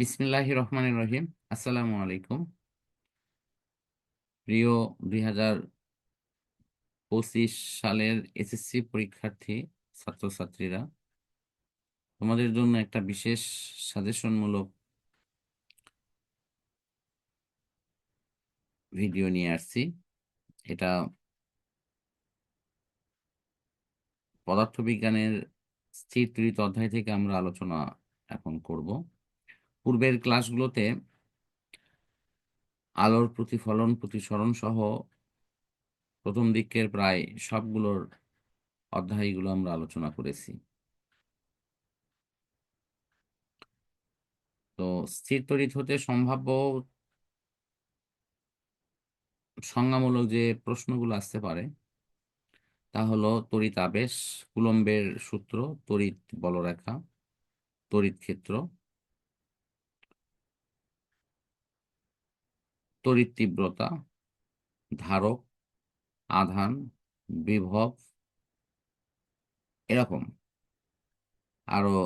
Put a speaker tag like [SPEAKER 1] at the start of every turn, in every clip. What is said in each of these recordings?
[SPEAKER 1] বিসমিল্লাহ রহমান রহিম। আসসালামু আলাইকুম। প্রিয় দুই হাজার পঁচিশ সালের এসএসসি পরীক্ষার্থী, ছাত্রছাত্রীরা, তোমাদের জন্য একটা বিশেষ সাজেশনমূলক ভিডিও নিয়ে আসছি। এটা পদার্থবিজ্ঞানের স্থির তৃত অধ্যায় থেকে আমরা আলোচনা এখন করব। পূর্বের ক্লাসগুলোতে আলোর প্রতিফলন, প্রতিসরণ সহ প্রথম দিকের প্রায় সবগুলোর অধ্যায়গুলো আমরা আলোচনা করেছি। তো স্থির তড়িৎ হতে সম্ভাব্য সংজ্ঞামূলক যে প্রশ্নগুলো আসতে পারে, তা হলো তড়িৎ আবেশ, কুলম্বের সূত্র, তড়িৎ বলরেখা, তড়িৎ ক্ষেত্র। তড়িৎ তীব্রতা, ধারক, আধান, বিভব, এরকম। আরও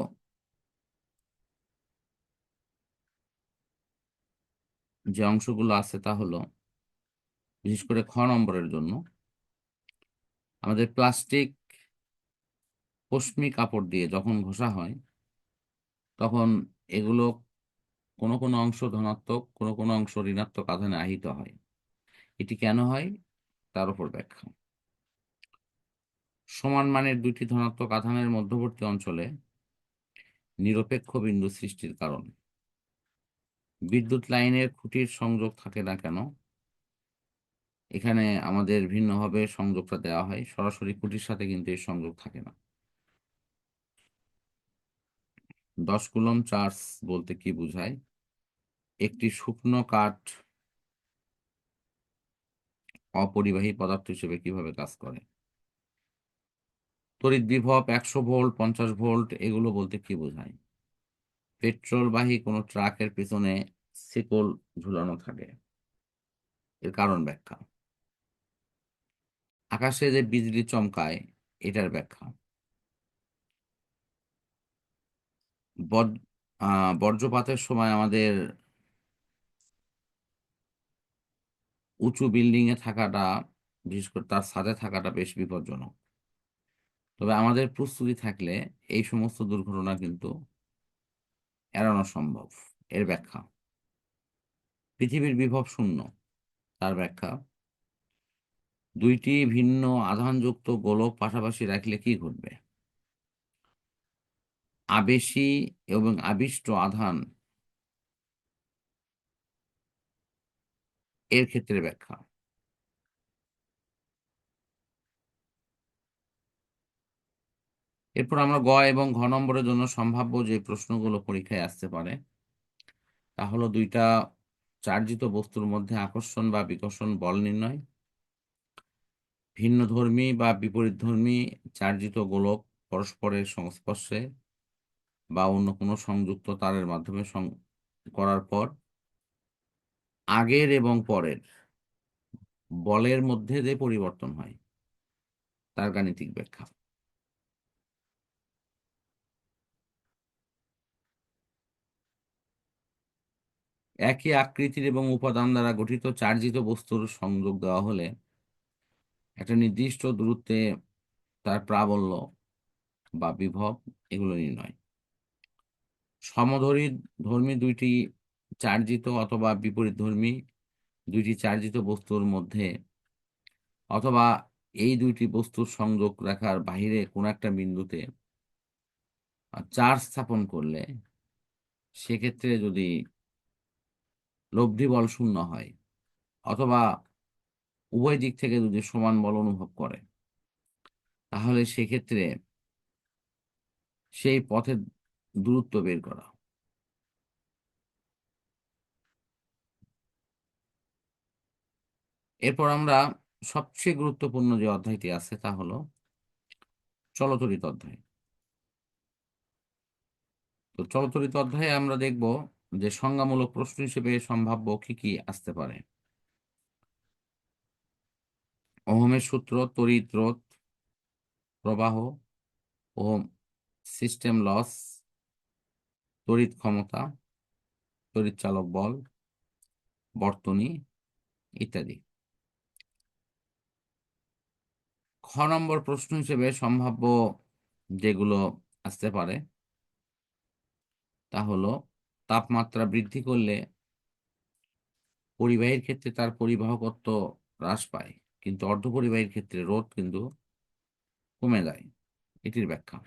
[SPEAKER 1] যে অংশগুলো আছে তা হলো, বিশেষ করে খ নম্বরের জন্য, আমাদের প্লাস্টিক পশমি কাপড় দিয়ে যখন ঘষা হয়, তখন এগুলো কোনো কোনো অংশ ধনাত্মক, কোনো কোনো অংশ ঋণাত্মক আধানে আহিত হয়। এটি কেন হয়? তার উপর ব্যাখ্যা। সমান মানের দুইটি ধনাত্মক আধানের মধ্যবর্তী অঞ্চলে নিরপেক্ষ বিন্দু সৃষ্টির কারণ। বিদ্যুৎ লাইনের খুঁটির সংযোগ থাকে না কেন? এখানে আমাদের ভিন্নভাবে সংযোগটা দেওয়া হয়। সরাসরি খুঁটির সাথে কিন্তু এই সংযোগ থাকে না। দশ কুলম চার্জ বলতে কি বোঝায়? একটি শুকনো কাঠ অপরিবাহী পদার্থ হিসেবে কীভাবে কাজ করে? তড়িৎ বিভব একশো ভোল্ট, পঞ্চাশ ভোল্ট, এগুলো বলতে কি বোঝায়? পেট্রোলবাহী কোনো ট্রাকের পিছনে শিকল ঝুলানো থাকে। এর কারণ ব্যাখ্যা। আকাশে যে বিজলি চমকায়, এটার ব্যাখ্যা। বর্জ্যপাতের সময় আমাদের উঁচু বিল্ডিং এ থাকাটা, বিশেষ করে তার ছাদে থাকাটা বেশ বিপজ্জনক। তবে আমাদের প্রস্তুতি থাকলে এই সমস্ত দুর্ঘটনা কিন্তু এড়ানো সম্ভব, এর ব্যাখ্যা। পৃথিবীর বিভব শূন্য, তার ব্যাখ্যা। দুইটি ভিন্ন আধানযুক্ত গোলক পাশাপাশি রাখলে কি ঘটবে? আবেশী এবং আবিষ্ট আধান এর ক্ষেত্রে ব্যাখ্যা। এরপর আমরা গ এবং ঘ নম্বরের জন্য সম্ভাব্য যে প্রশ্নগুলো পরীক্ষায় আসতে পারে, তা হলো দুইটা চার্জিত বস্তুর মধ্যে আকর্ষণ বা বিকর্ষণ বল নির্ণয় ভিন্ন ধর্মী বা বিপরীত ধর্মী চার্জিত গোলক পরস্পরের সংস্পর্শে বা অন্য কোনো সংযুক্ত তারের মাধ্যমে করার পর আগের এবং পরের। বলের মধ্যে যে পরিবর্তন হয়, তার গাণিতিক ব্যাখ্যা। একই আকৃতির এবং উপাদান দ্বারা গঠিত চার্জিত বস্তুর সংযোগ দেওয়া হলে একটা নির্দিষ্ট দূরত্বে তার প্রাবল্য বা বিভব এগুলো নির্ণয়। সমধর্মী ধর্মী দুইটি চার্জিত অথবা বিপরীত ধর্মী দুইটি চার্জিত বস্তুর মধ্যে অথবা এই দুইটি বস্তুর সংযোগ রাখার বাহিরে কোন একটা বিন্দুতে চার্জ স্থাপন করলে সেক্ষেত্রে যদি লব্ধি বল শূন্য হয় অথবা উভয় দিক থেকে যদি সমান বল অনুভব করে, তাহলে সেক্ষেত্রে সেই পথের দূরত্ব বের করা এরপর আমরা সবচেয়ে গুরুত্বপূর্ণ যে অধ্যায়টি আছে তা হলো চলতরিত অধ্যায়। তো চলতরিত অধ্যায়ে আমরা দেখব যে সংজ্ঞামূলক প্রশ্ন হিসেবে সম্ভাব্য কি কি আসতে পারে। ওহমের সূত্র, তড়িৎ রোধ, প্রবাহ, ওহম সিস্টেম লস, তড়িৎ ক্ষমতা তড়িৎচালক বল, বর্তনী ইত্যাদি। খ নম্বর প্রশ্ন হিসেবে সম্ভাব্য যেগুলো আসতে পারে, তা হলো তাপমাত্রা বৃদ্ধি করলে পরিবাহীর ক্ষেত্রে তার পরিবাহকত্ব হ্রাস পায়, কিন্তু অর্ধ অর্ধপরিবাহীর ক্ষেত্রে রোধ কিন্তু কমে যায়। এটির ব্যাখ্যা।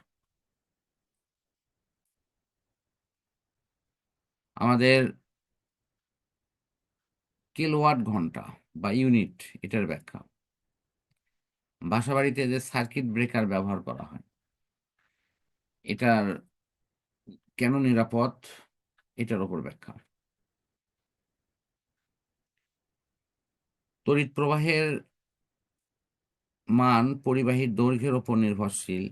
[SPEAKER 1] আমাদের কিলোওয়াট ঘণ্টা বা ইউনিট এটার ব্যাখ্যা। বাসাবাড়িতে যে সার্কিট ব্রেকার ব্যবহার করা হয়, এটার কেন নিরাপদ? এটার ওপর ব্যাখ্যা। তড়িৎ প্রবাহের মান পরিবাহীর দৈর্ঘ্যের উপর নির্ভরশীল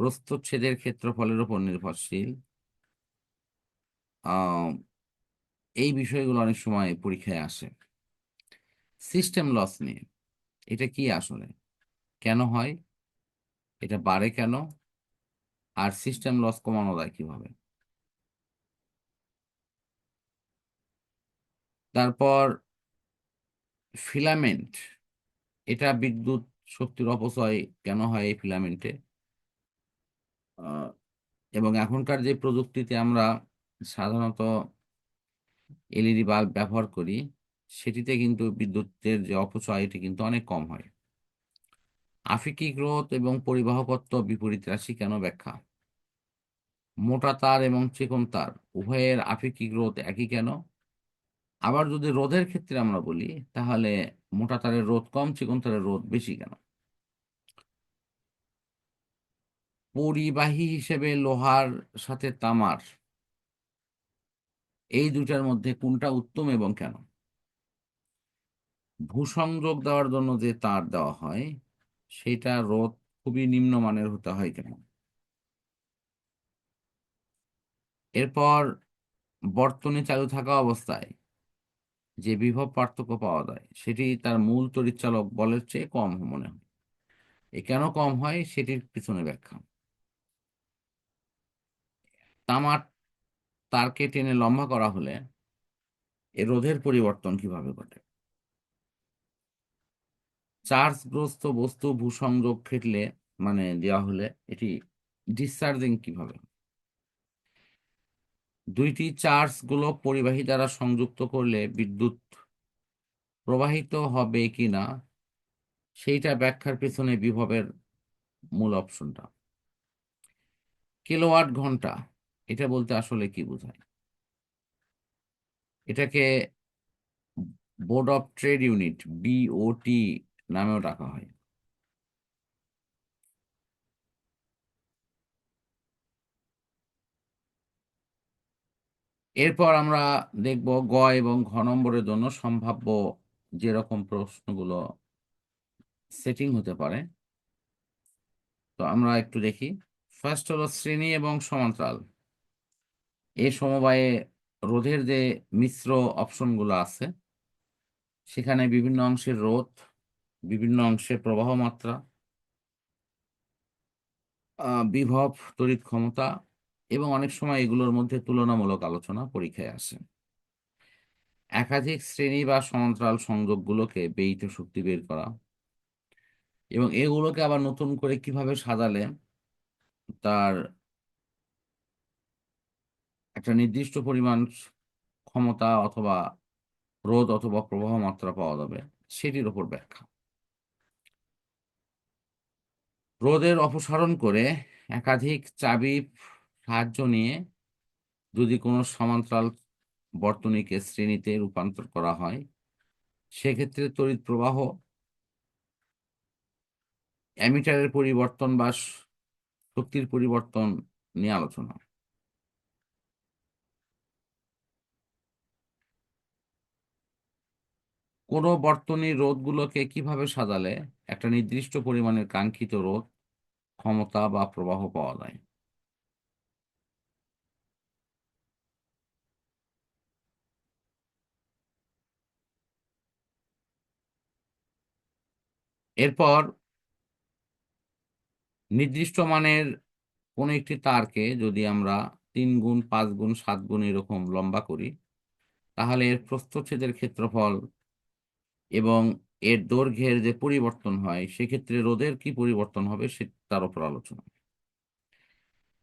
[SPEAKER 1] প্রস্তচ্ছেদের ক্ষেত্রফলের উপর নির্ভরশীল। এই বিষয়গুলো অনেক সময় পরীক্ষায় আসে। সিস্টেম লস নিয়ে। এটা কি আসলে? কেন হয়? এটা বাড়ে কেন? আর সিস্টেম লস কমানো যায় কীভাবে? তারপর ফিলামেন্ট এটা বিদ্যুৎ শক্তির অপচয় কেন হয় এই ফিলামেন্টে এবং এখনকার যে প্রযুক্তিতে আমরা সাধারণত এলইডি বাল্ব ব্যবহার করি সেটিতে কিন্তু বিদ্যুতের যে অপচয়, এটি কিন্তু অনেক কম হয়। আফিকি গ্রোথ এবং পরিবাহকত্ব বিপরীত রাশি কেন ব্যাখ্যা? মোটা তার এবং চিকন তার, উভয়ের আফিকি গ্রোথ একই কেন? আবার যদি রোধের ক্ষেত্রে আমরা বলি, তাহলে মোটা তারের রোধ কম, চিকন তারের রোধ বেশি কেন? পরিবাহী হিসেবে লোহার সাথে তামার, এই দুটার মধ্যে কোনটা উত্তম এবং কেন? ভূসংযোগ দেওয়ার জন্য যে তার দেওয়া হয়, সেটা রোধ খুবই নিম্নমানের হতে হয় কেন? এরপর বর্তনী চালু থাকা অবস্থায় যে বিভব পার্থক্য পাওয়া যায়, সেটি তার মূল তড়িৎচালক বলের চেয়ে কম মনে হয়। এ কেন কম হয় সেটির পিছনে ব্যাখ্যা। তামার তারকে টেনে লম্বা করা হলে এ রোধের পরিবর্তন কীভাবে ঘটে? চার্জগ্রস্ত বস্তু ভূসংযোগ খেটলে মানে দেওয়া হলে এটি ডিসচার্জিং কীভাবে? দুইটি চার্জগুলো পরিবাহী দ্বারা সংযুক্ত করলে বিদ্যুৎ প্রবাহিত হবে কিনা, সেইটা ব্যাখ্যার পেছনে বিভবের মূল অপশনটা। কিলোওয়াট ঘণ্টা, এটা বলতে আসলে কি বোঝায়? এটাকে board of trade unit BOT নামেও ডাকা হয়। এরপর আমরা দেখব গ এবং ঘ নম্বরের জন্য সম্ভাব্য যেরকম প্রশ্নগুলো সেটিং হতে পারে। তো আমরা একটু দেখি। ফার্স্ট হলো শ্রেণি এবং সমান্তরাল। এই সমবায়ে রোধের যে মিশ্র অপশনগুলো আছে, সেখানে বিভিন্ন অংশের রোধ বিভিন্ন অংশে প্রবাহ মাত্রা বিভব তড়িৎ ক্ষমতা এবং অনেক সময় এগুলোর মধ্যে তুলনামূলক আলোচনা পরীক্ষায় আসে। একাধিক শ্রেণি বা সমান্তরাল সংযোগগুলোকে ব্যয়িত শক্তি বের করা এবং এগুলোকে আবার নতুন করে কীভাবে সাজালে তার একটা নির্দিষ্ট পরিমাণ ক্ষমতা অথবা রোধ অথবা প্রবাহ মাত্রা পাওয়া যাবে, সেটির ওপর ব্যাখ্যা। রোধের অপসারণ করে একাধিক চাবি, সাহায্য নিয়ে যদি কোনো সমান্তরাল বর্তনীকে শ্রেণীতে রূপান্তর করা হয়, সেক্ষেত্রে তড়িৎ প্রবাহ অ্যামিটারের পরিবর্তন বা শক্তির পরিবর্তন নিয়ে আলোচনা। কোনো বর্তনী রোধগুলোকে কীভাবে সাজালে একটা নির্দিষ্ট পরিমাণের কাঙ্ক্ষিত রোধ, ক্ষমতা বা প্রবাহ পাওয়া যায়। এরপর নির্দিষ্ট মানের কোনো একটি তারকে যদি আমরা তিন গুণ, পাঁচ গুণ, সাত গুণ এরকম লম্বা করি, তাহলে এর প্রস্থচ্ছেদের ক্ষেত্রফল এবং এর দৈর্ঘ্যের যে পরিবর্তন হয়, সেক্ষেত্রে রোদের কি পরিবর্তন হবে সে তার উপর আলোচনা।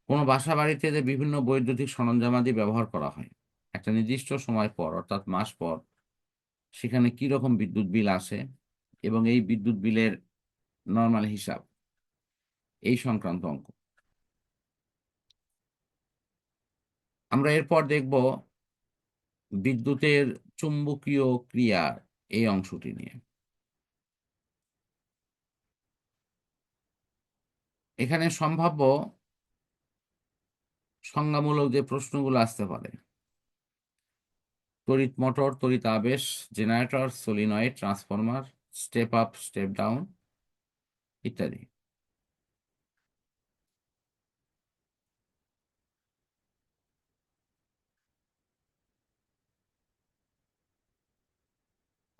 [SPEAKER 1] কোনো বাসা বাড়িতে যে বিভিন্ন বৈদ্যুতিক সরঞ্জামাদি ব্যবহার করা হয়, একটা নির্দিষ্ট সময় পর, অর্থাৎ মাস পর, সেখানে কি রকম বিদ্যুৎ বিল আসে এবং এই বিদ্যুৎ বিলের নর্মাল হিসাব, এই সংক্রান্ত অঙ্ক। আমরা এরপর দেখব বিদ্যুতের চুম্বকীয় ক্রিয়া এই অংশটি নিয়ে। এখানে সম্ভাব্য সংজ্ঞামূলক যে প্রশ্নগুলো আসতে পারে। তড়িৎ মোটর, তড়িৎ আবেশ, generator, solenoid, transformer, step up, step down ইত্যাদি।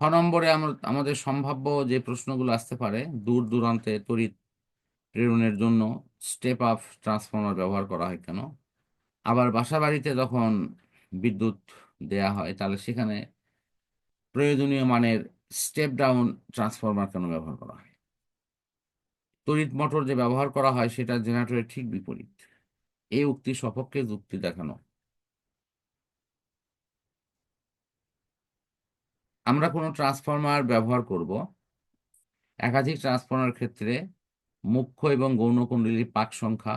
[SPEAKER 1] খ নম্বরে আমাদের সম্ভাব্য যে প্রশ্নগুলো আসতে পারে, দূর দূরান্তে তড়িৎ প্রেরণের জন্য স্টেপ আপ ট্রান্সফর্মার ব্যবহার করা হয় কেন? আবার বাসা বাড়িতে যখন বিদ্যুৎ দেয়া হয়, তাহলে সেখানে প্রয়োজনীয় মানের স্টেপ ডাউন ট্রান্সফর্মার কেন ব্যবহার করা হয়? তড়িৎ মোটর যে ব্যবহার করা হয়, সেটা জেনারেটরের ঠিক বিপরীত। এই উক্তি সপক্ষে যুক্তি দেখানো। আমরা কোনো ট্রান্সফর্মার ব্যবহার করব, একাধিক ট্রান্সফর্মার ক্ষেত্রে মুখ্য এবং গৌণ গৌণকুণ্ডলীর পাক সংখ্যা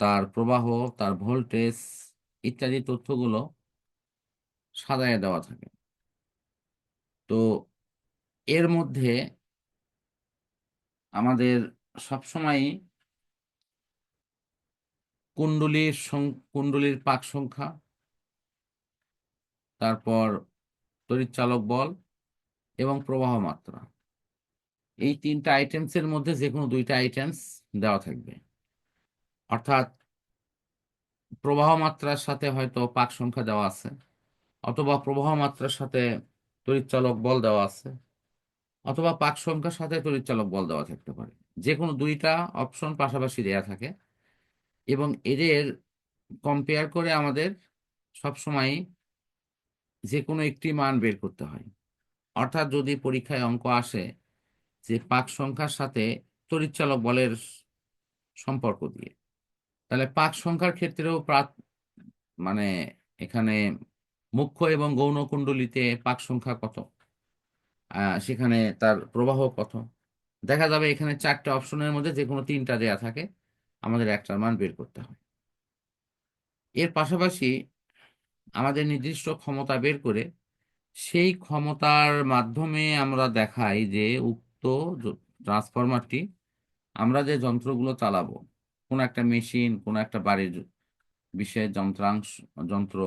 [SPEAKER 1] তার প্রবাহ, তার ভোল্টেজ ইত্যাদি তথ্যগুলো সাজায় দেওয়া থাকে। তো এর মধ্যে আমাদের সবসময় কুণ্ডলীর কুণ্ডলীর পাক সংখ্যা, তারপর তড়িৎচালক বল এবং প্রবাহ মাত্রা। এই তিনটা আইটেমসের মধ্যে যে কোনো দুইটা আইটেমস দেওয়া থাকবে। অর্থাৎ প্রবাহ মাত্রার সাথে হয়তো পাক সংখ্যা দেওয়া আছে, অথবা প্রবাহ মাত্রার সাথে তড়িৎচালক বল দেওয়া আছে, অথবা পাক সংখ্যার সাথে তড়িৎচালক বল দেওয়া থাকতে পারে। যে কোনো দুইটা অপশন পাশাপাশি দেওয়া থাকে এবং এদের কম্পেয়ার করে আমাদের সবসময় যে কোনো একটি মান বের করতে হয়। অর্থাৎ যদি পরীক্ষায় অঙ্ক আসে যে পাক সংখ্যার সাথে তড়িৎচালক বলের সম্পর্ক দিয়ে। তাহলে পাক সংখ্যার ক্ষেত্রেও মানে এখানে মুখ্য এবং গৌণ কুণ্ডলিতে পাক সংখ্যা কত? সেখানে তার প্রবাহ কত? দেখা যাবে এখানে চারটে অপশনের মধ্যে যে কোনো তিনটা দেয়া থাকে, আমাদের একটার মান বের করতে হয় এর পাশাপাশি আমাদের নির্দিষ্ট ক্ষমতা বের করে সেই ক্ষমতার মাধ্যমে আমরা দেখাই যে উক্ত ট্রান্সফরমারটি আমরা যে যন্ত্রগুলো চালাবো, কোন একটা মেশিন, কোন একটা বাড়ির বিশেষ যন্ত্রাংশ, যন্ত্র,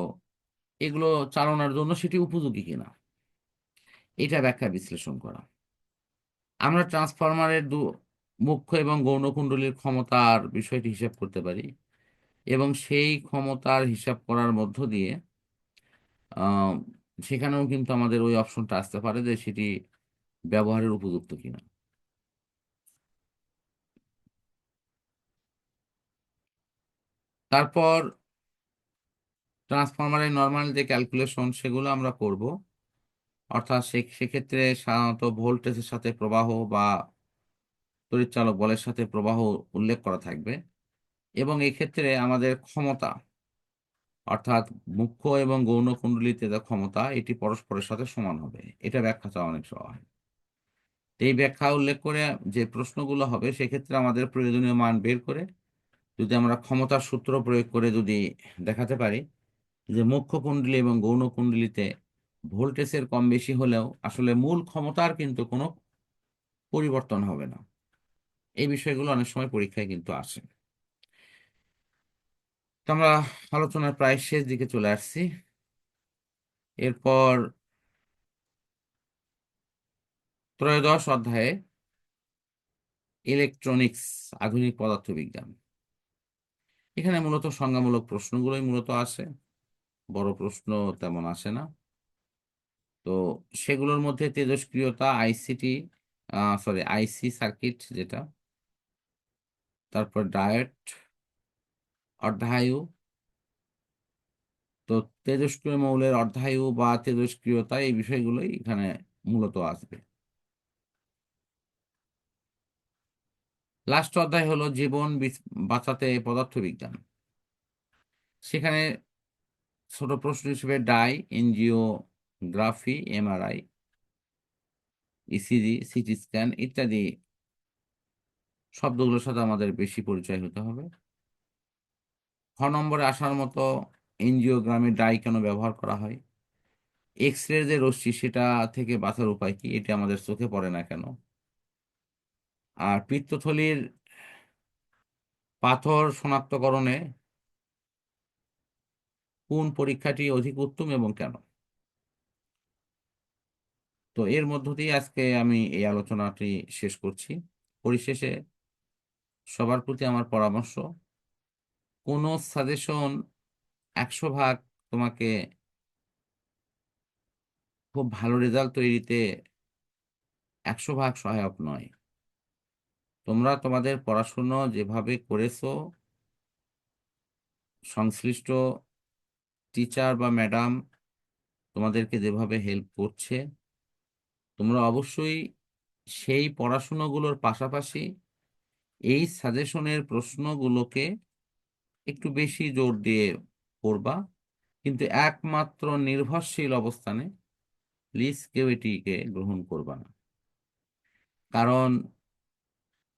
[SPEAKER 1] এগুলো চালানোর জন্য সেটি উপযোগী কিনা? এটা ব্যাখ্যা বিশ্লেষণ করা। আমরা ট্রান্সফরমারের দু, মুখ্য এবং গৌণকুণ্ডলীর ক্ষমতার বিষয়টি হিসাব করতে পারি এবং সেই ক্ষমতার হিসাব করার মধ্য দিয়ে সেখানেও কিন্তু আমাদের ওই অপশনটা আসতে পারে যে সেটি ব্যবহারের উপযুক্ত কিনা? তারপর ট্রান্সফরমারের নর্মাল যে ক্যালকুলেশন সেগুলো আমরা করব। অর্থাৎ সেক্ষেত্রে সাধারণত ভোল্টেজের সাথে প্রবাহ বা তড়িৎচালক বলের সাথে প্রবাহ উল্লেখ করা থাকবে। এবং এই ক্ষেত্রে আমাদের ক্ষমতা, অর্থাৎ মুখ্য এবং গৌণ কুণ্ডলিতে যা ক্ষমতা, এটি পরস্পরের সাথে সমান হবে। এটা ব্যাখ্যাটা অনেক সহজ। এই ব্যাখ্যা উল্লেখ করে যে প্রশ্নগুলো হবে, সেক্ষেত্রে আমাদের প্রয়োজনীয় মান বের করে যদি আমরা ক্ষমতার সূত্র প্রয়োগ করে যদি দেখাতে পারি যে মুখ্য কুণ্ডলী এবং গৌণ কুণ্ডলিতে ভোল্টেজের কম বেশি হলেও আসলে মূল ক্ষমতার কিন্তু কোনো পরিবর্তন হবে না। এই বিষয়গুলো অনেক সময় পরীক্ষায় কিন্তু আসে। আমরা আলোচনার প্রায় শেষ দিকে চলে আসছি। এরপর ত্রয়োদশ অধ্যায়ে ইলেকট্রনিক্স আধুনিক পদার্থবিজ্ঞান। এখানে মূলত সংজ্ঞামূলক প্রশ্নগুলোই মূলত আসে বড় প্রশ্ন তেমন আসে না। তো সেগুলোর মধ্যে তেজস্ক্রিয়তা আইসিটি সরি আইসি সার্কিট যেটা, তারপর ডায়েট অর্ধায়ু, তো তেজস্ক্রিয় মৌলের অর্ধায়ু বা তেজস্ক্রিয়তা এই বিষয়গুলোই এখানে মূলত আসবে। লাস্ট অধ্যায় হলো জীবন বাঁচাতে পদার্থবিজ্ঞান। সেখানে ছোট প্রশ্ন হিসেবে dye, angiography, MRI, ECG, CT scan ইত্যাদি শব্দগুলোর সাথে আমাদের বেশি পরিচয় হতে হবে। খ নম্বরে আসার মতো এনজিওগ্রামে ডাই কেন ব্যবহার করা হয়? এক্স রে যে রশ্মি, সেটা থেকে বাঁচার উপায় কি? এটি আমাদের চোখে পড়ে না কেন? আর পিত্তথলির পাথর শনাক্তকরণে কোন পরীক্ষাটি অধিক উত্তম এবং কেন? তো এর মধ্য দিয়ে আজকে আমি এই আলোচনাটি শেষ করছি। পরিশেষে সবার প্রতি আমার পরামর্শ, কোনো সাজেশন একশো ভাগ তোমাকে খুব ভালো রেজাল্ট তৈরিতে একশো ভাগ সহায়ক নয়। তোমরা তোমাদের পড়াশুনো যেভাবে করেছ, সংশ্লিষ্ট টিচার বা ম্যাডাম তোমাদেরকে যেভাবে হেল্প করছে, তোমরা অবশ্যই সেই পড়াশুনোগুলোর পাশাপাশি এই সাজেশনের প্রশ্নগুলোকে একটু বেশি জোর দিয়ে পড়বা। কিন্তু একমাত্র নির্ভরশীল অবস্থানে প্লিজ কেউ এটিকে গ্রহণ করবা না। কারণ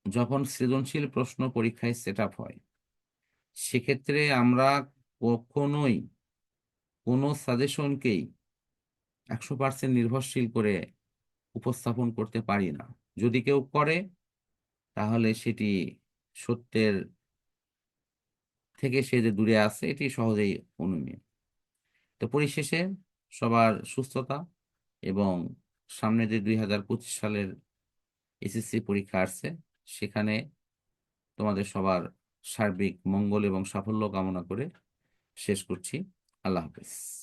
[SPEAKER 1] যখন সৃজনশীল প্রশ্ন পরীক্ষায় সেট আপ হয়, সেক্ষেত্রে আমরা কখনোই কোনো সাজেশনকেই একশো পার্সেন্ট নির্ভরশীল করে উপস্থাপন করতে পারি না। যদি কেউ করে, তাহলে সেটি সত্যের থেকে সে যে দূরে আছে, এটি সহজেই অনুমেয় তো পরিশেষে, সবার সুস্থতা এবং সামনে যে দুই হাজার পঁচিশ সালের এসএসসি পরীক্ষা আসছে সেখানে তোমাদের সবার সার্বিক মঙ্গল এবং সাফল্য কামনা করে শেষ করছি। আল্লাহ হাফেজ।